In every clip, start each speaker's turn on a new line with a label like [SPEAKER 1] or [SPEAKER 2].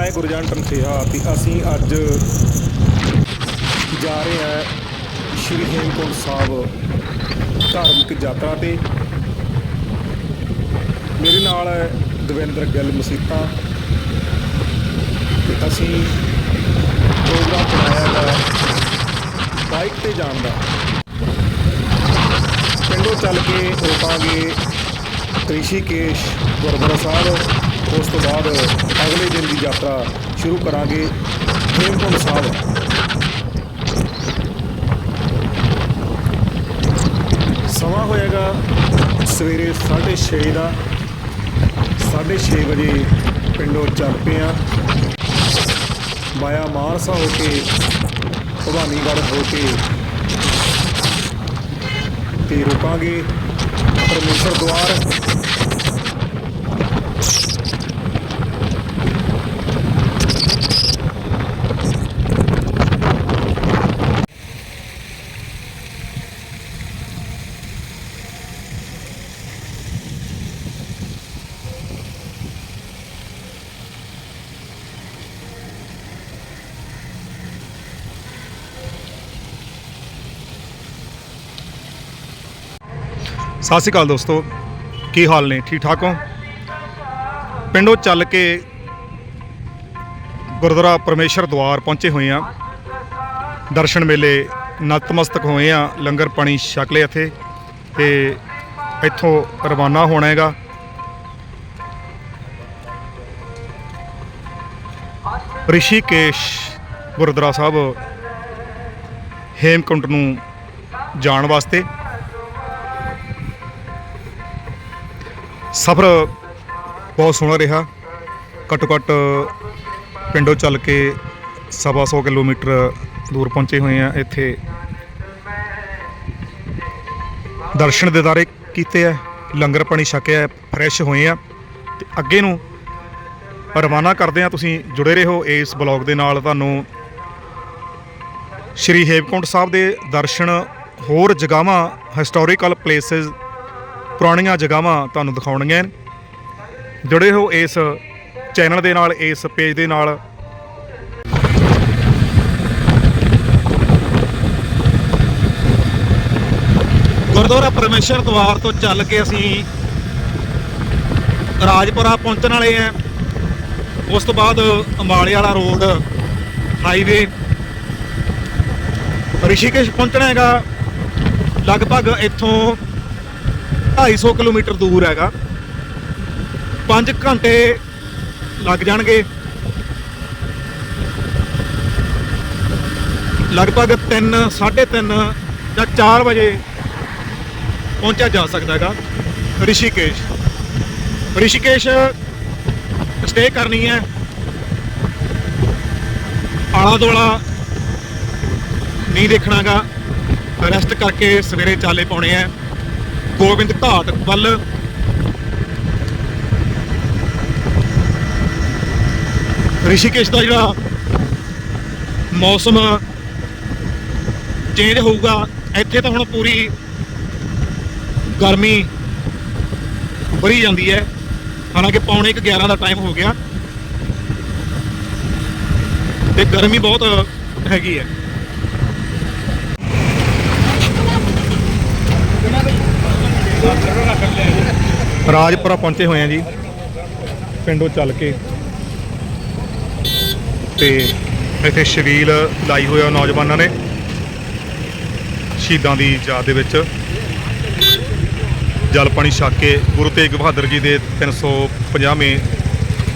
[SPEAKER 1] ਮੈਂ ਗੁਰਜੰਟ ਸਿਹਾ ਤੇ ਅਸੀਂ ਅੱਜ ਜਾ ਰਹੇ ਹਾਂ ਸ਼੍ਰੀ ਹੇਮਕੁੰਟ ਸਾਹਿਬ ਧਾਰਮਿਕ ਯਾਤਰਾ ਤੇ। ਮੇਰੇ ਨਾਲ ਹੈ ਦਵਿੰਦਰ ਗਿੱਲ ਮਸੀਤਾ। ਤੇ ਅਸੀਂ ਪ੍ਰੋਗਰਾਮ ਬਣਾਇਆ ਹੈ ਬਾਈਕ ਤੇ ਜਾਣ ਦਾ। ਪਿੰਡੋਂ ਚੱਲ ਕੇ ਰੁਕਾਂਗੇ ਰਿਸ਼ੀਕੇਸ਼ ਗੁਰਦੁਆਰਾ ਸਾਹਿਬ। ਉਸ ਤੋਂ ਬਾਅਦ ਅਗਲੇ ਦਿਨ ਦੀ ਯਾਤਰਾ ਸ਼ੁਰੂ ਕਰਾਂਗੇ ਹੇਮਕੁੰਟ ਸਾਹਿਬ। ਸਮਾਂ ਹੋਏਗਾ ਸਵੇਰੇ 6:30 ਦਾ। 6:30 ਵਜੇ ਪਿੰਡੋਂ ਚੱਲ ਪਏ ਹਾਂ ਮਾਇਆ ਮਾਨਸਾ ਹੋ ਕੇ, ਭਵਾਨੀਗੜ੍ਹ ਹੋ ਕੇ। ਤੇ ਰੁਕਾਂਗੇ ਪਰਮੇਸ਼ਰ ਦੁਆਰ।
[SPEAKER 2] ਸਤਿ ਸ਼੍ਰੀ ਅਕਾਲ ਦੋਸਤੋ। ਕੀ ਹਾਲ ਨੇ? ਠੀਕ ਠਾਕ ਹੋ? ਪਿੰਡੋਂ ਚੱਲ ਕੇ ਗੁਰਦੁਆਰਾ ਪਰਮੇਸ਼ਰ ਦੁਆਰ ਪਹੁੰਚੇ ਹੋਏ ਆ ਦਰਸ਼ਨ ਮੇਲੇ ਨਤਮਸਤਕ ਹੋਏ ਆ ਲੰਗਰ ਪਾਣੀ ਛਕ ਲਿਆ ਇੱਥੇ ਤੇ ਇੱਥੋਂ ਰਵਾਨਾ ਹੋਣਾ ਹੈਗਾ। ਰਿਸ਼ੀਕੇਸ਼ ਗੁਰਦੁਆਰਾ ਸਾਹਿਬ ਹੇਮਕੁੰਟ ਨੂੰ ਜਾਣ ਵਾਸਤੇ ਸਫ਼ਰ ਬਹੁਤ ਸੋਹਣਾ ਰਿਹਾ। ਘੱਟੋ ਘੱਟ ਪਿੰਡੋਂ ਚੱਲ ਕੇ ਸਵਾ ਸੌ ਕਿਲੋਮੀਟਰ ਦੂਰ ਪਹੁੰਚੇ ਹੋਏ ਆ ਇੱਥੇ। ਦਰਸ਼ਨ ਦਿਦਾਰੇ ਕੀਤੇ ਆ, ਲੰਗਰ ਪਾਣੀ ਛਕਿਆ ਫਰੈਸ਼ ਹੋਏ ਆ। ਤੇ ਅੱਗੇ ਨੂੰ ਰਵਾਨਾ ਕਰਦੇ ਆ ਤੁਸੀਂ ਜੁੜੇ ਰਹੋ ਇਸ ਬਲੌਗ ਦੇ ਨਾਲ। ਤੁਹਾਨੂੰ ਸ਼੍ਰੀ ਹੇਮਕੁੰਟ ਸਾਹਿਬ ਦੇ ਦਰਸ਼ਨ ਹੋਰ ਜਗ੍ਹਾਵਾਂ ਹਿਸਟੋਰੀਕਲ ਪਲੇਸਿਸ ਪੁਰਾਣੀਆਂ ਜਗ੍ਹਾਵਾਂ ਤੁਹਾਨੂੰ ਦਿਖਾਉਣੀਆਂ ਨੇ। ਜੁੜੇ ਹੋ ਇਸ ਚੈਨਲ ਦੇ ਨਾਲ, ਇਸ ਪੇਜ ਦੇ ਨਾਲ। ਗੁਰਦੁਆਰਾ ਪਰਮੇਸ਼ਰ ਦਵਾਰ ਤੋਂ ਚੱਲ ਕੇ ਅਸੀਂ ਰਾਜਪੁਰਾ ਪਹੁੰਚਣ ਵਾਲੇ ਆਂ ਉਸ ਤੋਂ ਬਾਅਦ ਅੰਬਾਲੇ ਵਾਲਾ ਰੋਡ, ਹਾਈਵੇ। ਰਿਸ਼ੀਕੇਸ਼ ਪਹੁੰਚਣਾ ਹੈਗਾ। ਲਗਭਗ ਇੱਥੋਂ 250 ਕਿਲੋਮੀਟਰ ਦੂਰ ਹੈਗਾ। 5 ਘੰਟੇ ਲੱਗ ਜਾਣਗੇ। ਲਗਭਗ 3 3:30 ਜਾਂ 4 ਵਜੇ ਪਹੁੰਚਿਆ ਜਾ ਸਕਦਾ ਹੈਗਾ ਰਿਸ਼ੀਕੇਸ਼। ਰਿਸ਼ੀਕੇਸ਼ ਸਟੇ ਕਰਨੀ ਹੈ। ਆਲਾ ਦੋਲਾ ਨਹੀਂ ਦੇਖਣਾਗਾ ਰੈਸਟ ਕਰਕੇ ਸਵੇਰੇ ਚਾਲੇ ਪਾਉਣੇ ਆ ਗੋਬਿੰਦ ਘਾਟ ਵੱਲ। ਰਿਸ਼ੀਕੇਸ਼ ਦਾ ਜਿਹੜਾ ਮੌਸਮ ਚੇਂਜ ਹੋਊਗਾ, ਇੱਥੇ ਤਾਂ ਹੁਣ ਪੂਰੀ ਗਰਮੀ ਭਰੀ ਜਾਂਦੀ ਹੈ। ਹਾਲਾਂਕਿ ਪੌਣੇ 11 ਦਾ ਟਾਈਮ ਹੋ ਗਿਆ। ਤੇ ਗਰਮੀ ਬਹੁਤ ਹੈਗੀ ਹੈ। ਰਾਜਪੁਰਾ ਪਹੁੰਚੇ ਹੋਏ ਆ ਜੀ। ਪਿੰਡੋਂ ਚੱਲ ਕੇ। ਤੇ ਇੱਥੇ ਸ਼ਬੀਲ ਲਾਈ ਹੋਇਆ ਨੌਜਵਾਨਾਂ ਨੇ। ਸ਼ਹੀਦਾਂ ਦੀ ਯਾਦ ਦੇ ਵਿੱਚ। ਜਲ ਪਾਣੀ ਛਕ ਕੇ ਗੁਰੂ ਤੇਗ ਬਹਾਦਰ ਜੀ ਦੇ 350ਵੇਂ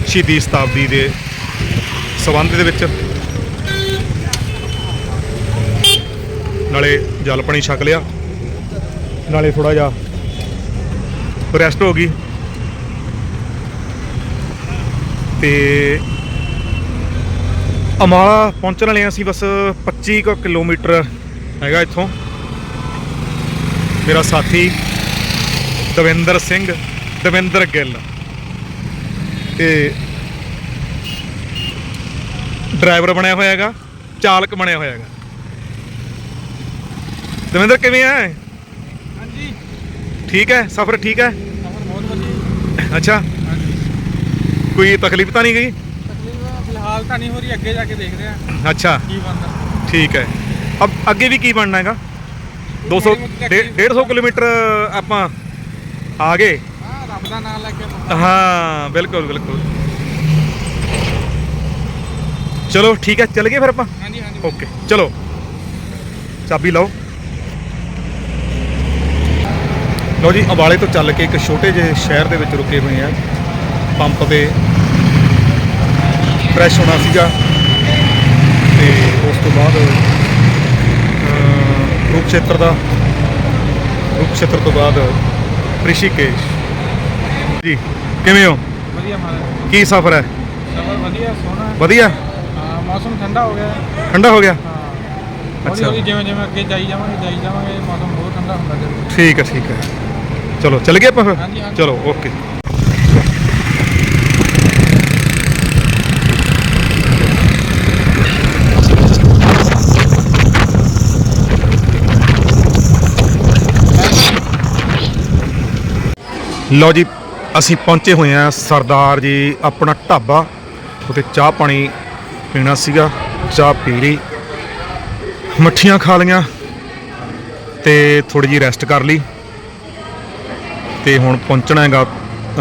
[SPEAKER 2] ਸ਼ਹੀਦੀ ਸ਼ਤਾਬਦੀ ਦੇ ਸਬੰਧ ਦੇ ਵਿੱਚ। ਨਾਲੇ ਜਲ ਪਾਣੀ ਛਕ ਲਿਆ। ਨਾਲੇ ਥੋੜਾ ਜਿਹਾ ਰੈਸਟ ਹੋ ਗਈ। ਤੇ ਅਮਾਲਾ ਪਹੁੰਚਣ ਵਾਲੇ ਹਾਂ ਅਸੀਂ ਬਸ 25 ਕੁ ਕਿਲੋਮੀਟਰ ਹੈਗਾ ਇੱਥੋਂ। ਮੇਰਾ ਸਾਥੀ ਦਵਿੰਦਰ ਸਿੰਘ, ਦਵਿੰਦਰ ਗਿੱਲ। ਤੇ ਡਰਾਈਵਰ ਬਣਿਆ ਹੋਇਆ ਹੈਗਾ, ਚਾਲਕ ਬਣਿਆ ਹੋਇਆ ਹੈਗਾ। ਦਵਿੰਦਰ, ਕਿਵੇਂ ਆ?
[SPEAKER 3] ਹਾਂਜੀ।
[SPEAKER 2] ਠੀਕ ਹੈ? ਸਫ਼ਰ ਠੀਕ ਹੈ?
[SPEAKER 3] ਸਫ਼ਰ ਬਹੁਤ ਵਧੀਆ
[SPEAKER 2] ਅੱਛਾ। ਕੋਈ ਤਕਲੀਫ ਤਾਂ ਨਹੀਂ ਗਈ?
[SPEAKER 3] ਤਕਲੀਫ ਫਿਲਹਾਲ ਤਾਂ ਨਹੀਂ ਹੋ ਰਹੀ ਅੱਗੇ ਜਾ ਕੇ ਦੇਖਦੇ ਆ
[SPEAKER 2] ਅੱਛਾ।
[SPEAKER 3] ਕੀ ਬਣਦਾ।
[SPEAKER 2] ਠੀਕ ਹੈ। ਅਬ ਅੱਗੇ ਵੀ ਕੀ ਬਣਨਾ ਹੈਗਾ? 200 ਡੇ- 150 ਕਿਲੋਮੀਟਰ ਆਪਾਂ ਆ ਗਏ।
[SPEAKER 3] ਹਾਂ ਰੱਬ ਦਾ ਨਾਮ ਲੈ ਕੇ
[SPEAKER 2] ਹਾਂ ਬਿਲਕੁਲ ਬਿਲਕੁਲ। ਚਲੋ ਠੀਕ ਹੈ ਚੱਲ ਗਏ ਫਿਰ ਆਪਾਂ?
[SPEAKER 3] ਹਾਂਜੀ ਹਾਂਜੀ।
[SPEAKER 2] ਓਕੇ ਚਲੋ। ਚਾਬੀ ਲਓ। ਲਓ ਜੀ ਅੰਬਾਲੇ ਤੋਂ ਚੱਲ ਕੇ ਇੱਕ ਛੋਟੇ ਜਿਹੇ ਸ਼ਹਿਰ ਦੇ ਵਿੱਚ ਰੁਕੇ ਹੋਏ ਆ। ਪੰਪ ਤੇ ਫਰੈਸ਼ ਹੋਣਾ ਸੀਗਾ। ਤੇ ਉਸ ਤੋਂ ਬਾਅਦ ਅਹ, ਕੁਰੂਕਸ਼ੇਤਰ ਦਾ ਕੁਰੂਕਸ਼ੇਤਰ ਤੋਂ ਬਾਅਦ ਰਿਸ਼ੀਕੇਸ਼। ਜੀ ਕਿਵੇਂ ਹੋ?
[SPEAKER 3] ਵਧੀਆ ਮਾਰਾ
[SPEAKER 2] ਕੀ ਸਫ਼ਰ ਹੈ?
[SPEAKER 3] ਸਫਰ ਵਧੀਆ ਸੋਹਣਾ।
[SPEAKER 2] ਵਧੀਆ?
[SPEAKER 3] ਹਾਂ ਮੌਸਮ ਠੰਡਾ ਹੋ ਗਿਆ।
[SPEAKER 2] ਠੰਡਾ ਹੋ ਗਿਆ? ਅੱਛਾ।
[SPEAKER 3] ਜਿਵੇਂ ਜਿਵੇਂ ਅੱਗੇ ਜਾਈ ਜਾਵਾਂਗੇ ਜਾਈ ਜਾਵਾਂਗੇ ਮੌਸਮ ਹੋਰ ਠੰਡਾ ਹੁੰਦਾ ਜਾਊਗਾ
[SPEAKER 2] ਠੀਕ ਹੈ ਠੀਕ ਹੈ। ਚਲੋ ਚੱਲ ਗਏ ਆਪਾਂ ਫਿਰ। ਚਲੋ ਓਕੇ ਲਓ ਜੀ ਅਸੀਂ ਪਹੁੰਚੇ ਹੋਏ ਆ ਸਰਦਾਰ ਜੀ ਆਪਣਾ ਢਾਬਾ। ਉੱਥੇ ਚਾਹ ਪਾਣੀ ਪੀਣਾ ਸੀਗਾ ਚਾਹ ਪੀ ਲਈ। ਮੱਠੀਆਂ ਖਾ ਲਈਆਂ ਤੇ ਥੋੜੀ ਜੀ ਰੈਸਟ ਕਰ ਲਈ। ਤੇ ਹੁਣ ਪਹੁੰਚਣਾ ਹੈਗਾ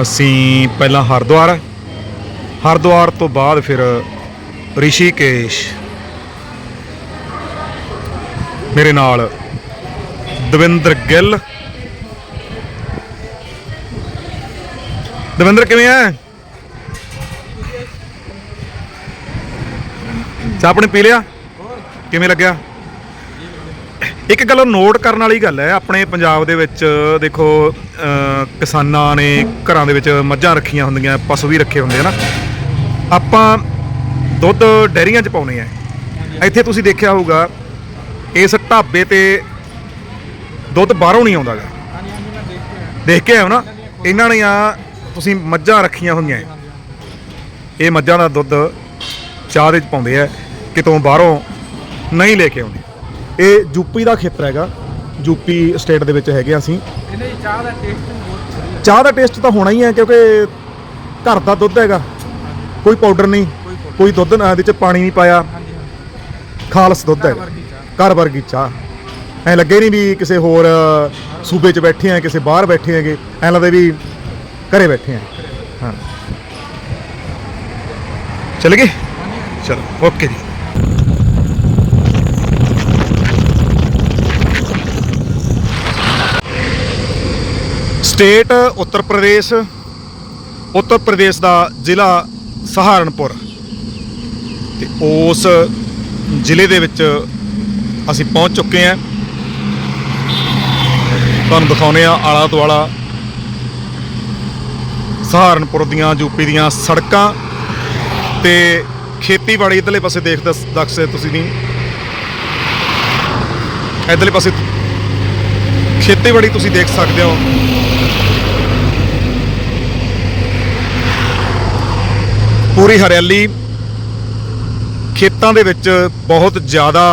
[SPEAKER 2] ਅਸੀਂ ਪਹਿਲਾਂ ਹਰਿਦੁਆਰ। ਹਰਿਦੁਆਰ ਤੋਂ ਬਾਅਦ ਫਿਰ ਰਿਸ਼ੀਕੇਸ਼। ਮੇਰੇ ਨਾਲ ਦਵਿੰਦਰ ਗਿੱਲ। ਦਵਿੰਦਰ, ਕਿਵੇਂ ਆ ਚਾਹ ਆਪਣੀ ਪੀ ਲਿਆ? ਕਿਵੇਂ ਲੱਗਿਆ? ਇੱਕ ਗੱਲ ਨੋਟ ਕਰਨ ਵਾਲੀ ਗੱਲ ਹੈ, ਆਪਣੇ ਪੰਜਾਬ ਦੇ ਵਿੱਚ ਦੇਖੋ ਕਿਸਾਨਾਂ ਨੇ ਘਰਾਂ ਦੇ ਵਿੱਚ ਮੱਝਾਂ ਰੱਖੀਆਂ ਹੁੰਦੀਆਂ, ਪਸ਼ੂ ਵੀ ਰੱਖੇ ਹੁੰਦੇ ਆ ਨਾ। ਆਪਾਂ ਦੁੱਧ ਡੈਰੀਆਂ 'ਚ ਪਾਉਨੇ ਆ। ਇੱਥੇ ਤੁਸੀਂ ਦੇਖਿਆ ਹੋਊਗਾ, ਇਸ ਢਾਬੇ ਤੇ ਦੁੱਧ ਬਾਹਰੋਂ ਨਹੀਂ ਆਉਂਦਾਗਾ
[SPEAKER 3] ਹਾਂਜੀ ਦੇਖ ਕੇ ਆਇਆ।
[SPEAKER 2] ਆਇਓ ਨਾ, ਇਹਨਾਂ ਨੇ ਆ ਤੁਸੀਂ ਮੱਝਾਂ ਰੱਖੀਆਂ ਹੋਈਆਂ। ਇਹ ਮੱਝਾਂ ਦਾ ਦੁੱਧ ਚਾਹ ਦੇ ਵਿੱਚ ਪਾਉਂਦੇ ਆ, ਕਿਤੋਂ ਬਾਹਰੋਂ ਨਹੀਂ ਲੈ ਕੇ ਆਉਂਦੇ। ਇਹ ਯੂਪੀ ਦਾ ਖੇਤਰ ਹੈਗਾ। ਯੂਪੀ ਸਟੇਟ ਦੇ ਵਿੱਚ ਹੈਗੇ ਅਸੀਂ।
[SPEAKER 3] ਇਹਦੇ ਚ ਚਾਹ ਦਾ ਟੇਸਟ ਬਹੁਤ
[SPEAKER 2] ਚਾਹ ਦਾ ਟੇਸਟ ਤਾਂ ਹੋਣਾ ਹੀ ਹੈ ਕਿਉਂਕਿ ਘਰ ਦਾ ਦੁੱਧ ਹੈਗਾ। ਕੋਈ ਪਾਊਡਰ ਨਹੀਂ
[SPEAKER 3] ਕੋਈ
[SPEAKER 2] ਦੁੱਧ ਨਾ ਇਹਦੇ ਚ ਪਾਣੀ ਨਹੀਂ ਪਾਇਆ। ਖਾਲਸ ਦੁੱਧ
[SPEAKER 3] ਚਾਹ।
[SPEAKER 2] ਘਰ ਵਰਗੀ ਚਾਹ। ਐ ਲੱਗੇ ਨਹੀਂ ਵੀ ਕਿਸੇ ਹੋਰ ਸੂਬੇ 'ਚ ਬੈਠੇ ਆ ਕਿਸੇ ਬਾਹਰ ਬੈਠੇ ਹੈਗੇ। ਐ ਲੱਗਦਾ ਵੀ ਘਰੇ ਬੈਠੇ ਆ। ਹਾਂ। ਚੱਲ ਗਏ? ਚਲੋ ਓਕੇ ਜੀ। ਸਟੇਟ ਉੱਤਰ ਪ੍ਰਦੇਸ਼ ਉੱਤਰ ਪ੍ਰਦੇਸ਼ ਦਾ ਜ਼ਿਲ੍ਹਾ ਸਹਾਰਨਪੁਰ। ਤੇ ਉਸ ਜ਼ਿਲ੍ਹੇ ਦੇ ਵਿੱਚ ਅਸੀਂ ਪਹੁੰਚ ਚੁੱਕੇ ਹਾਂ। ਤੁਹਾਨੂੰ ਦਿਖਾਉਨੇ ਆ ਆਲਾ ਦੁਆਲਾ ਸਹਾਰਨਪੁਰ ਦੀਆਂ ਯੂਪੀ ਦੀਆਂ ਸੜਕਾਂ। ਤੇ ਖੇਤੀਬਾੜੀ ਇਧਰਲੇ ਪਾਸੇ ਦੇਖ ਦਸ ਦਕਸੇ ਤੁਸੀਂ ਵੀ। ਇਧਰਲੇ ਪਾਸੇ ਖੇਤੀਬਾੜੀ ਤੁਸੀਂ ਦੇਖ ਸਕਦੇ ਹੋ। ਪੂਰੀ ਹਰਿਆਲੀ ਖੇਤਾਂ ਦੇ ਵਿੱਚ ਬਹੁਤ ਜ਼ਿਆਦਾ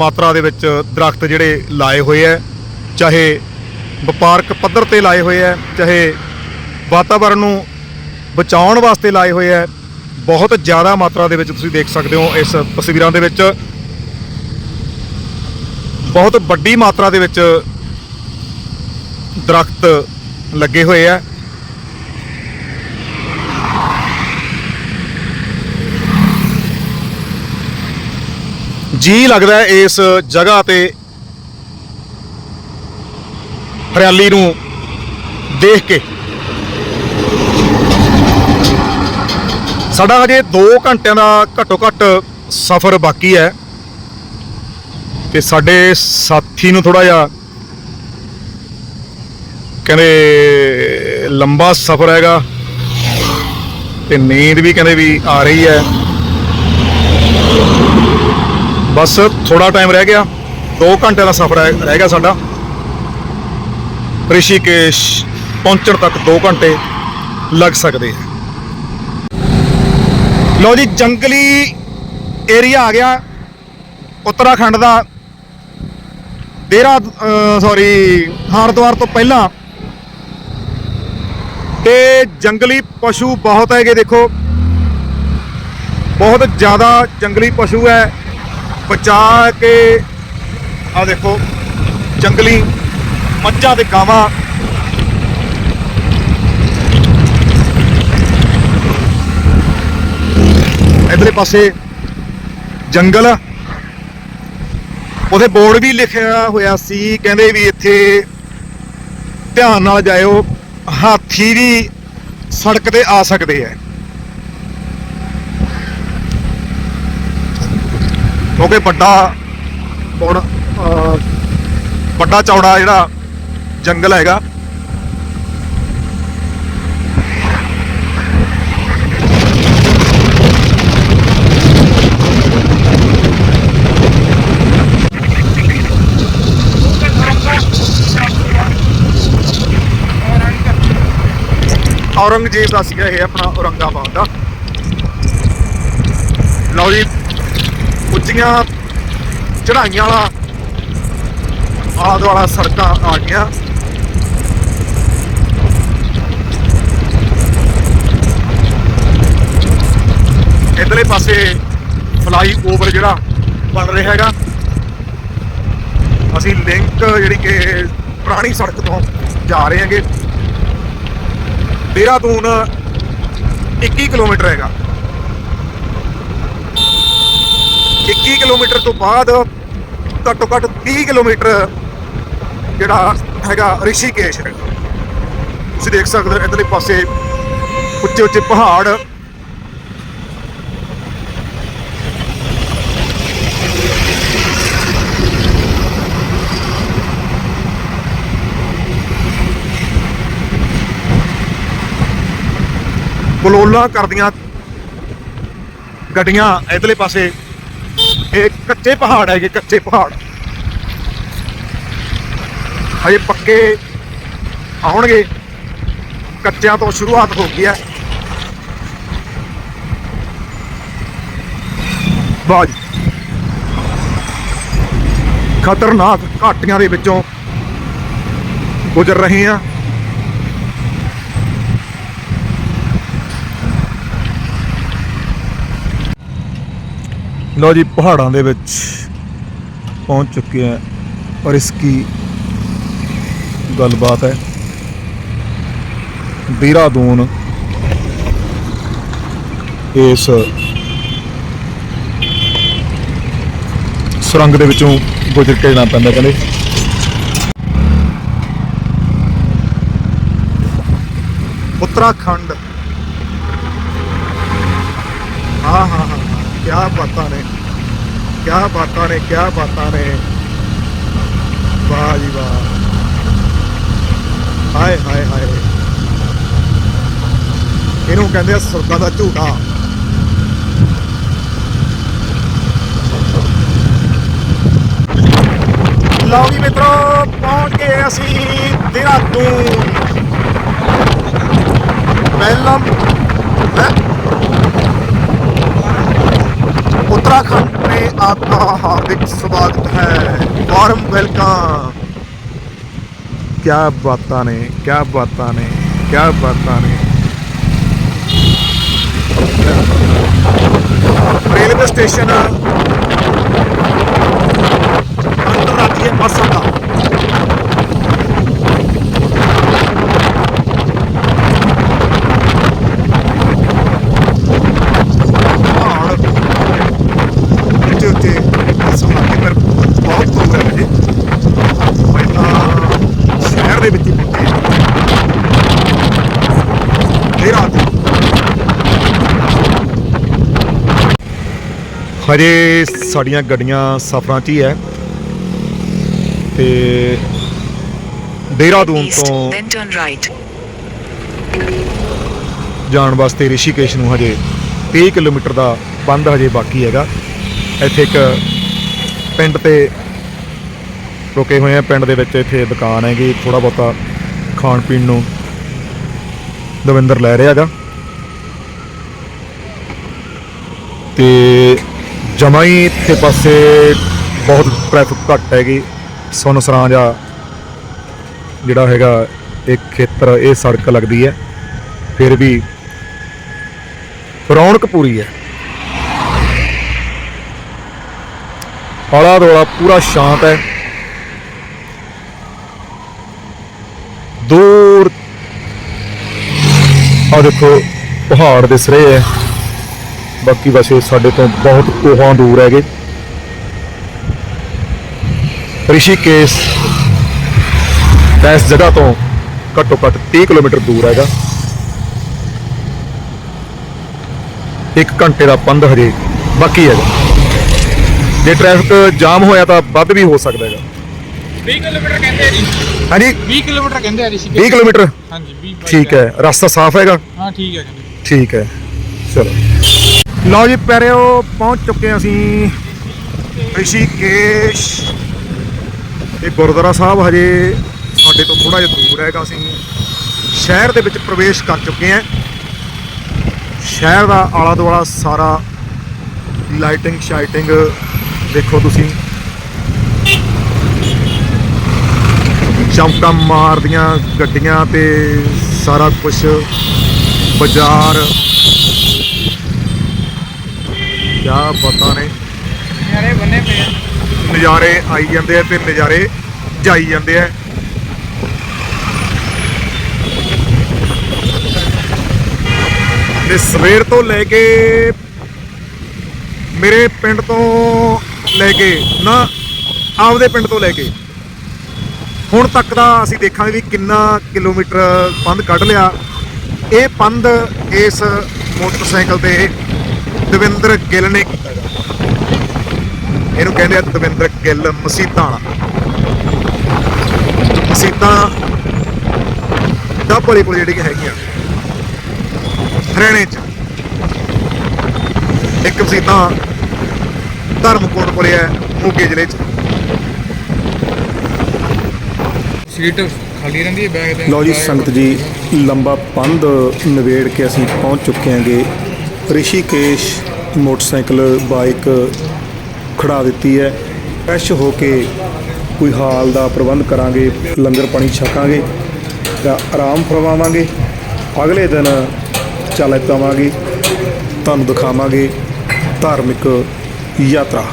[SPEAKER 2] ਮਾਤਰਾ ਦੇ ਵਿੱਚ ਦਰਖਤ ਜਿਹੜੇ ਲਾਏ ਹੋਏ ਐ ਚਾਹੇ ਵਪਾਰਕ ਪੱਧਰ ਤੇ ਲਾਏ ਹੋਏ ਐ ਚਾਹੇ ਵਾਤਾਵਰਣ ਨੂੰ ਬਚਾਉਣ ਵਾਸਤੇ ਲਾਏ ਹੋਏ ਐ ਬਹੁਤ ਜ਼ਿਆਦਾ ਮਾਤਰਾ ਦੇ ਵਿੱਚ ਤੁਸੀਂ ਦੇਖ ਸਕਦੇ ਹੋ ਇਸ ਤਸਵੀਰਾਂ ਦੇ ਵਿੱਚ। ਬਹੁਤ ਵੱਡੀ ਮਾਤਰਾ ਦੇ ਵਿੱਚ ਦਰਖਤ ਲੱਗੇ ਹੋਏ ਐ ਜੀ ਲੱਗਦਾ ਇਸ ਜਗ੍ਹਾ ਤੇ ਹਰਿਆਲੀ ਨੂੰ ਦੇਖ ਕੇ। ਸਾਡਾ ਹਜੇ 2 ਘੰਟਿਆਂ ਦਾ ਘੱਟੋ ਘੱਟ ਸਫ਼ਰ ਬਾਕੀ ਹੈ। ਤੇ ਸਾਡੇ ਸਾਥੀ ਨੂੰ ਥੋੜਾ ਜਿਹਾ ਕਹਿੰਦੇ ਲੰਬਾ ਸਫ਼ਰ ਹੈਗਾ। ਤੇ ਨੀਂਦ ਵੀ ਕਹਿੰਦੇ ਵੀ ਆ ਰਹੀ ਹੈ। ਬਸ ਥੋੜਾ ਟਾਈਮ ਰਹਿ ਗਿਆ। 2 ਘੰਟੇ ਦਾ ਸਫ਼ਰ ਹੈ- ਰਹਿ ਗਿਆ ਸਾਡਾ। ਰਿਸ਼ੀਕੇਸ਼ ਪਹੁੰਚਣ ਤੱਕ 2 ਘੰਟੇ ਲੱਗ ਸਕਦੇ ਆ ਲਓ ਜੀ, ਜੰਗਲੀ ਏਰੀਆ ਆ ਗਿਆ। ਉੱਤਰਾਖੰਡ ਦਾ ਦੇਰਾ ਸੌਰੀ ਹਰਿਦੁਆਰ ਤੋਂ ਪਹਿਲਾਂ। ਤੇ ਜੰਗਲੀ ਪਸ਼ੂ ਬਹੁਤ ਹੈਗੇ ਦੇਖੋ। ਬਹੁਤ ਜ਼ਿਆਦਾ ਜੰਗਲੀ ਪਸ਼ੂ ਹੈ। ਬਚਾ ਕੇ ਆ ਦੇਖੋ, ਜੰਗਲੀ ਮੱਝਾਂ ਤੇ ਗਾਵਾਂ ਇਧਰਲੇ ਪਾਸੇ ਜੰਗਲ ਆ। ਬੋਰਡ ਵੀ ਲਿਖਿਆ ਹੋਇਆ ਸੀ, ਕਹਿੰਦੇ ਵੀ ਇੱਥੇ ਧਿਆਨ ਨਾਲ ਜਾਇਓ, ਹਾਥੀ ਵੀ ਸੜਕ ਤੇ ਆ ਸਕਦੇ ਆ ਕਿਉਂਕਿ ਵੱਡਾ ਹੁਣ ਵੱਡਾ ਚੌੜਾ ਜਿਹੜਾ ਜੰਗਲ ਹੈਗਾ। ਔਰੰਗਜ਼ੇਬ ਦਾ ਸੀਗਾ ਇਹ ਆਪਣਾ ਔਰੰਗਾਬਾਦ ਦਾ। ਲਓ ਜੀ ਉੱਚੀਆਂ ਚੜਾਈਆਂ ਵਾਲਾ ਆਲਾ ਦੁਆਲਾ ਸੜਕਾਂ ਆ ਗਈਆਂ। ਇਧਰਲੇ ਪਾਸੇ ਫਲਾਈ ਓਵਰ ਜਿਹੜਾ ਬਣ ਰਿਹਾ ਹੈਗਾ। ਅਸੀਂ ਲਿੰਕ ਜਿਹੜੀ ਕਿ ਪੁਰਾਣੀ ਸੜਕ ਤੋਂ ਜਾ ਰਹੇ ਹਾਂਗੇ। ਦੇਹਰਾਦੂਨ 21 ਕਿਲੋਮੀਟਰ ਹੈਗਾ। 21 ਕਿਲੋਮੀਟਰ ਤੋਂ ਬਾਅਦ ਘੱਟੋ ਘੱਟ 30 ਕਿਲੋਮੀਟਰ ਜਿਹੜਾ ਹੈਗਾ ਰਿਸ਼ੀਕੇਸ਼ ਹੈ। ਤੁਸੀਂ ਦੇਖ ਸਕਦੇ ਹੋ ਇਧਰਲੇ ਪਾਸੇ ਉੱਚੇ ਉੱਚੇ ਪਹਾੜ। ਬਲੋਲਾ ਕਰਦੀਆਂ ਗੱਡੀਆਂ ਇਧਰਲੇ ਪਾਸੇ ਕੱਚੇ ਪਹਾੜ ਹੈਗੇ, ਕੱਚੇ ਪਹਾੜ। ਹਜੇ ਪੱਕੇ ਆਉਣਗੇ। ਕੱਚਿਆਂ ਤੋਂ ਸ਼ੁਰੂਆਤ ਹੋ ਗਈ ਹੈ। ਬਾਜ ਖਤਰਨਾਕ ਘਾਟੀਆਂ ਦੇ ਵਿੱਚੋਂ ਗੁਜ਼ਰ ਰਹੇ ਹਾਂ ਲਓ ਜੀ, ਪਹਾੜਾਂ ਦੇ ਵਿੱਚ ਪਹੁੰਚ ਚੁੱਕੇ ਆ ਔਰ ਇਸ ਕੀ ਗੱਲਬਾਤ ਹੈ। ਦੇਹਰਾਦੂਨ ਇਸ ਸੁਰੰਗ ਦੇ ਵਿੱਚੋਂ ਗੁਜ਼ਰ ਕੇ ਜਾਣਾ ਪੈਂਦਾ ਕਹਿੰਦੇ। ਉੱਤਰਾਖੰਡ ਹਾਂ ਹਾਂ ਹਾਂ ਕੀ ਬਾਤਾਂ ਨੇ ਕੀ ਬਾਤਾਂ ਨੇ ਕੀ ਬਾਤਾਂ ਨੇ। ਵਾਹ ਜੀ ਵਾਹ। ਹਾਏ ਹਾਏ ਹਾਏ। ਇਹਨੂੰ ਕਹਿੰਦੇ ਆ ਸੁਰਗਾਂ ਦਾ ਝੂਟਾ। ਲਓ ਜੀ ਮਿੱਤਰੋ, ਪਹੁੰਚ ਗਏ ਅਸੀਂ ਦੇਹਰਾਦੂਨ। ਪਹਿਲਾਂ उत्तराखंड में आपका हार्दिक स्वागत है। वार्म वेलकम क्या बात ने क्या बातें ने क्या बात ने रेलवे स्टेशन ਹਜੇ ਸਾਡੀਆਂ ਗੱਡੀਆਂ ਸਫ਼ਰਾਂ 'ਚ ਹੀ ਹੈ ਤੇ ਦੇਹਰਾਦੂਨ ਤੋਂ
[SPEAKER 4] then turn right.
[SPEAKER 2] ਜਾਣ ਵਾਸਤੇ ਰਿਸ਼ੀਕੇਸ਼ ਨੂੰ ਹਜੇ 30 ਕਿਲੋਮੀਟਰ ਦਾ ਬੰਦ ਹਜੇ ਬਾਕੀ ਹੈਗਾ। ਇੱਥੇ ਇੱਕ ਪਿੰਡ ਤੇ ਰੁਕੇ ਹੋਏ ਆ। ਪਿੰਡ ਦੇ ਵਿੱਚ ਇੱਥੇ ਦੁਕਾਨ ਹੈਗੀ ਥੋੜਾ ਬਹੁਤਾ ਖਾਣ ਪੀਣ ਨੂੰ ਦਵਿੰਦਰ ਲੈ ਰਿਹਾ ਹੈਗਾ। ਤੇ ਜਮਾਈ ਇੱਥੇ ਪਾਸੇ ਬਹੁਤ ਟ੍ਰੈਫਿਕ ਘੱਟ ਹੈਗੀ। ਸੋਨ ਜਾਂ ਜਿਹੜਾ ਹੈਗਾ ਇੱਕ ਖੇਤਰ, ਇਹ ਸੜਕ ਲੱਗਦੀ ਹੈ। ਫਿਰ ਵੀ ਰੌਣਕ ਪੂਰੀ ਹੈ। ਆਲਾ ਦੋਲਾ ਪੂਰਾ ਸ਼ਾਂਤ ਹੈ। ਦੂਰ ਆ ਦੇਖੋ, ਪਹਾੜ ਦੇ ਰਹੇ ਹੈ। ਬਾਕੀ ਵਸੇ ਸਾਡੇ ਤੋਂ ਬਹੁਤ ਕੋਹਾਂ ਦੂਰ ਹੈਗੇ। ਰਿਸ਼ੀਕੇਸ਼ ਤਾਂ ਇਸ ਜਗ੍ਹਾ ਤੋਂ ਘੱਟੋ ਘੱਟ 30 ਕਿਲੋਮੀਟਰ ਦੂਰ ਹੈਗਾ। ਇੱਕ ਘੰਟੇ ਦਾ ਪੰਧ ਹਜੇ ਬਾਕੀ ਹੈਗਾ। ਜੇ ਟ੍ਰੈਫਿਕ ਜਾਮ ਹੋਇਆ ਤਾਂ ਵੱਧ ਵੀ ਹੋ ਸਕਦਾ ਹੈਗਾ।
[SPEAKER 3] 20 ਕਿਲੋਮੀਟਰ ਕਹਿੰਦੇ ਆ ਜੀ।
[SPEAKER 2] ਹਾਂਜੀ?
[SPEAKER 3] 20 ਕਿਲੋਮੀਟਰ ਕਹਿੰਦੇ ਆ ਜੀ
[SPEAKER 2] 20 ਕਿਲੋਮੀਟਰ?
[SPEAKER 3] ਹਾਂਜੀ 20
[SPEAKER 2] ਠੀਕ ਹੈ ਰਸਤਾ ਸਾਫ਼ ਹੈਗਾ?
[SPEAKER 3] ਹਾਂ ਠੀਕ ਹੈ ਕਹਿੰਦੇ
[SPEAKER 2] ਠੀਕ ਹੈ ਚਲੋ। ਲਓ ਜੀ ਪੈਰਿਓ ਪਹੁੰਚ ਚੁੱਕੇ ਹਾਂ ਅਸੀਂ ਰਿਸ਼ੀਕੇਸ਼। ਇਹ ਗੁਰਦੁਆਰਾ ਸਾਹਿਬ ਹਜੇ ਸਾਡੇ ਤੋਂ ਥੋੜਾ ਜਿਹਾ ਦੂਰ ਹੈਗਾ, ਅਸੀਂ ਸ਼ਹਿਰ ਦੇ ਵਿੱਚ ਪ੍ਰਵੇਸ਼ ਕਰ ਚੁੱਕੇ ਹਾਂ। ਸ਼ਹਿਰ ਦਾ ਆਲਾ ਦੁਆਲਾ ਸਾਰਾ ਲਾਈਟਿੰਗ, ਸ਼ਾਈਟਿੰਗ ਦੇਖੋ ਤੁਸੀਂ। ਚਮਕਾਂ ਮਾਰਦੀਆਂ ਗੱਡੀਆਂ ਤੇ ਸਾਰਾ ਕੁਝ ਬਾਜ਼ਾਰ। ਕਿਆ ਪਤਾ ਨੇ?
[SPEAKER 3] ਯਾਰੇ ਬੰਨੇ ਪਏ ਆ।
[SPEAKER 2] ਨਜ਼ਾਰੇ ਆਈ ਜਾਂਦੇ ਆ ਤੇ ਨਜ਼ਾਰੇ ਜਾਈ ਜਾਂਦੇ ਆ। ਤੇ ਸਵੇਰ ਤੋਂ ਲੈ ਕੇ ਮੇਰੇ ਪਿੰਡ ਤੋਂ ਲੈ ਕੇ ਨਾ ਆਪਦੇ ਪਿੰਡ ਤੋਂ ਲੈ ਕੇ ਹੁਣ ਤੱਕ ਦਾ ਅਸੀਂ ਦੇਖਾਂਗੇ ਵੀ ਕਿੰਨਾ ਕਿਲੋਮੀਟਰ ਪੰਧ ਕੱਢ ਲਿਆ। ਇਹ ਪੰਧ ਇਸ ਮੋਟਰਸਾਈਕਲ ਤੇ ਦਵਿੰਦਰ ਗਿੱਲ ਨੇ ਕੀਤਾ ਗਾ। ਇਹਨੂੰ ਕਹਿੰਦੇ ਆ ਦਵਿੰਦਰ ਗਿੱਲ ਮਸੀਤਾਂ ਵਾਲਾ। ਮਸੀਤਾਂ ਡੱਬ ਵਾਲੀ ਕੋਲ ਜਿਹੜੀਆਂ ਹੈਗੀਆਂ ਹਰਿਆਣੇ ਚ। ਇੱਕ ਮਸੀਤਾਂ ਧਰਮਕੋਟ ਕੋਲੇ ਹੈ ਮੋਗੇ ਜ਼ਿਲ੍ਹੇ ਚ।
[SPEAKER 3] ਸੀਟ ਖਾਲੀ ਰਹਿੰਦੀ ਹੈ ਬੈਗ ਦੇ
[SPEAKER 1] ਲਓ ਜੀ ਸੰਗਤ ਜੀ ਲੰਬਾ ਪੰਧ ਨਵੇੜ ਕੇ ਅਸੀਂ ਪਹੁੰਚ ਚੁੱਕੇ ਹਾਂਗੇ। ਰਿਸ਼ੀਕੇਸ਼ ਮੋਟਰਸਾਈਕਲ, ਬਾਈਕ ਖੜਾ ਦਿੱਤੀ ਹੈ। ਫਰੈਸ਼ ਹੋ ਕੇ ਕੋਈ ਹਾਲ ਦਾ ਪ੍ਰਬੰਧ ਕਰਾਂਗੇ, ਲੰਗਰ ਪਾਣੀ ਛਕਾਂਗੇ ਤਾਂ ਆਰਾਮ ਫਰਮਾਵਾਂਗੇ। ਅਗਲੇ ਦਿਨ ਚੱਲ ਪਾਵਾਂਗੇ ਤੁਹਾਨੂੰ ਦਿਖਾਵਾਂਗੇ ਧਾਰਮਿਕ ਯਾਤਰਾ।